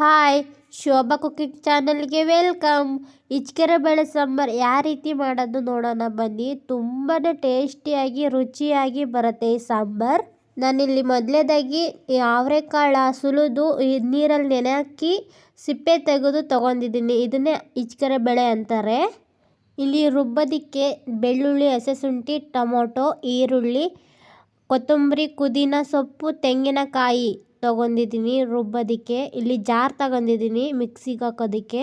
Hi, Shobha cooking ಚಾನಲ್ಗೆ welcome. ಇಚ್ಕೆರೆ ಬೇಳೆ ಸಾಂಬಾರು ಯಾವ ರೀತಿ ಮಾಡೋದು ನೋಡೋಣ ಬನ್ನಿ. ತುಂಬಾ ಟೇಸ್ಟಿಯಾಗಿ, ರುಚಿಯಾಗಿ ಬರುತ್ತೆ ಈ ಸಾಂಬಾರು. ನಾನಿಲ್ಲಿ ಮೊದಲೇದಾಗಿ ಅವರೆಕಾಳು, ಸುಲಿದು ನೀರಲ್ಲಿ ನೆನೆ ಹಾಕಿ ಸಿಪ್ಪೆ ತೆಗೆದು ತೊಗೊಂಡಿದ್ದೀನಿ. ಇದನ್ನೇ ಇಚ್ಕೆರೆ ಬೇಳೆ ಅಂತಾರೆ. ಇಲ್ಲಿ ರುಬ್ಬೋದಕ್ಕೆ ಬೆಳ್ಳುಳ್ಳಿ ಹಸಿಶುಂಠಿ ಟೊಮೊಟೊ, ಈರುಳ್ಳಿ, ಕೊತ್ತಂಬರಿ, ಪುದೀನ ಸೊಪ್ಪು, ತೆಂಗಿನಕಾಯಿ ತೊಗೊಂಡಿದ್ದೀನಿ ರುಬ್ಬೋದಕ್ಕೆ. ಇಲ್ಲಿ ಜಾರ್ ತಗೊಂಡಿದ್ದೀನಿ ಮಿಕ್ಸಿಗೆ ಹಾಕೋದಕ್ಕೆ.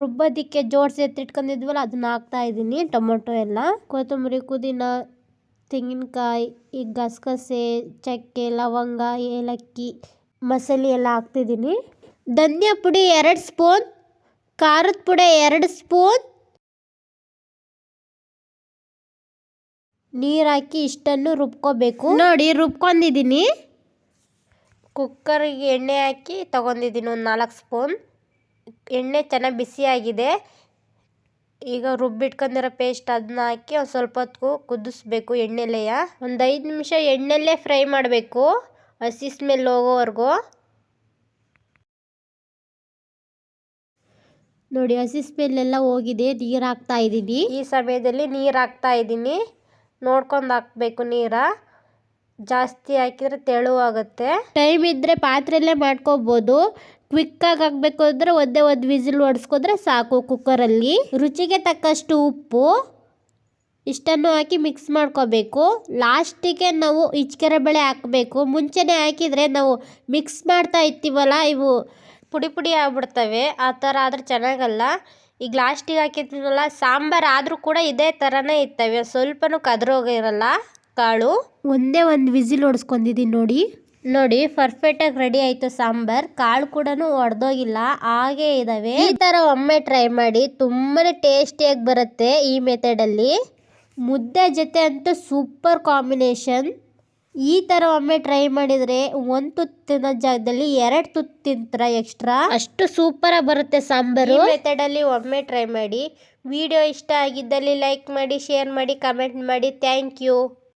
ರುಬ್ಬೋದಕ್ಕೆ ಜೋಡಿಸಿ ಎತ್ತಿಟ್ಕೊಂಡಿದ್ವಲ್ಲ, ಅದನ್ನ ಹಾಕ್ತಾ ಇದ್ದೀನಿ ಟೊಮೊಟೊ ಎಲ್ಲ. ಕೊತ್ತಂಬರಿ, ಪುದೀನ, ತೆಂಗಿನಕಾಯಿ, ಈ ಗಸಗಸೆ, ಚಕ್ಕೆ, ಲವಂಗ, ಏಲಕ್ಕಿ, ಮಸಾಲೆ ಎಲ್ಲ ಹಾಕ್ತಿದ್ದೀನಿ ಧನಿಯಾ ಪುಡಿ ಎರಡು ಸ್ಪೂನ್, ಖಾರದ ಪುಡಿ ಎರಡು ಸ್ಪೂನ್. ನೀರಾಕಿ ಇಷ್ಟನ್ನು ರುಬ್ಕೋಬೇಕು. ನೋಡಿ ರುಬ್ಕೊಂಡಿದ್ದೀನಿ ಕುಕ್ಕರ್ಗೆ ಎಣ್ಣೆ ಹಾಕಿ ತಗೊಂಡಿದ್ದೀನಿ ಒಂದು ನಾಲ್ಕು ಸ್ಪೂನ್. ಎಣ್ಣೆ ಚೆನ್ನಾಗಿ ಬಿಸಿಯಾಗಿದೆ. ಈಗ ರುಬ್ಬಿಟ್ಕೊಂಡಿರೋ ಪೇಸ್ಟ್ ಅದನ್ನ ಹಾಕಿ ಒಂದು ಸ್ವಲ್ಪ ಹೊತ್ತು ಕುದಿಸ್ಬೇಕು ಎಣ್ಣೆಲೆಯ. ಒಂದು ಐದು ನಿಮಿಷ ಎಣ್ಣೆಲ್ಲೇ ಫ್ರೈ ಮಾಡಬೇಕು. ಹಸಿ ಸ್ಮೆಲ್ ಹೋಗೋವರೆಗೂ. ನೋಡಿ ಹಸಿ ಸ್ಮೆಲ್ ಎಲ್ಲ ಹೋಗಿದೆ. ನೀರು ಹಾಕ್ತಾ ಇದ್ದೀನಿ. ಈ ಸಮಯದಲ್ಲಿ ನೀರು ಹಾಕ್ತಾ ಇದ್ದೀನಿ. ನೋಡ್ಕೊಂಡು ಹಾಕ್ಬೇಕು ನೀರ. ಜಾಸ್ತಿ ಹಾಕಿದ್ರೆ ತೆಳುವಾಗುತ್ತೆ ಟೈಮ್ ಇದ್ದರೆ ಪಾತ್ರೆಯಲ್ಲೇ ಮಾಡ್ಕೋಬೋದು. ಕ್ವಿಕ್ಕಾಗಿ ಹಾಕಬೇಕು ಅಂದರೆ ಒಂದೇ ಒಂದು ವಿಸಿಲ್ ಹೊಡ್ಸ್ಕೊಂಡ್ರೆ ಸಾಕು ಕುಕ್ಕರಲ್ಲಿ. ರುಚಿಗೆ ತಕ್ಕಷ್ಟು ಉಪ್ಪು. ಇಷ್ಟನ್ನು ಹಾಕಿ ಮಿಕ್ಸ್ ಮಾಡ್ಕೋಬೇಕು. ಲಾಸ್ಟಿಗೆ ನಾವು ಇಚ್ಕೆರೆ ಬೆಳೆ ಹಾಕಬೇಕು. ಮುಂಚೆನೇ ಹಾಕಿದರೆ ನಾವು ಮಿಕ್ಸ್ ಮಾಡ್ತಾ ಇರ್ತೀವಲ್ಲ, ಇವು ಪುಡಿ ಪುಡಿ ಆಗ್ಬಿಡ್ತವೆ. ಆ ಥರ ಆದರೆ ಚೆನ್ನಾಗಲ್ಲ. ಈಗ ಲಾಸ್ಟಿಗೆ ಹಾಕಿರ್ತೀವಲ್ಲ, ಸಾಂಬಾರು ಆದರೂ ಕೂಡ ಇದೇ ಥರನೇ ಇರ್ತವೆ. ಸ್ವಲ್ಪನೂ ಕದ್ರೋಗಿರಲ್ಲ. ಕಾಳು. ಒಂದೇ ಒಂದು ವಿಸಿಲ್ ಹೊಡ್ಸ್ಕೊಂಡಿದ್ದೀನಿ ನೋಡಿ. ನೋಡಿ ಪರ್ಫೆಕ್ಟಾಗಿ ರೆಡಿ ಆಯಿತು ಸಾಂಬಾರ್. ಕಾಳು ಕೂಡ ಒಡೆದೋಗಿಲ್ಲ ಹಾಗೇ ಇದ್ದಾವೆ ಈ ಥರ ಒಮ್ಮೆ ಟ್ರೈ ಮಾಡಿ ತುಂಬಾ ಟೇಸ್ಟಿಯಾಗಿ ಬರುತ್ತೆ ಈ ಮೆಥಡಲ್ಲಿ ಮುದ್ದೆ ಜೊತೆ ಅಂತೂ ಸೂಪರ್ ಕಾಂಬಿನೇಷನ್ ಈ ಥರ ಒಮ್ಮೆ ಟ್ರೈ ಮಾಡಿದರೆ ಒಂದು ತುತ್ತು ತಿನ್ನೋ ಜಾಗದಲ್ಲಿ ಎರಡು ತುತ್ತು ತಿಂತರ ಎಕ್ಸ್ಟ್ರಾ ಅಷ್ಟು ಸೂಪರಾಗಿ ಬರುತ್ತೆ ಸಾಂಬಾರು. ಮೆಥಡಲ್ಲಿ ಒಮ್ಮೆ ಟ್ರೈ ಮಾಡಿ. ವಿಡಿಯೋ ಇಷ್ಟ ಆಗಿದ್ದಲ್ಲಿ ಲೈಕ್ ಮಾಡಿ ಶೇರ್ ಮಾಡಿ ಕಮೆಂಟ್ ಮಾಡಿ. Thank you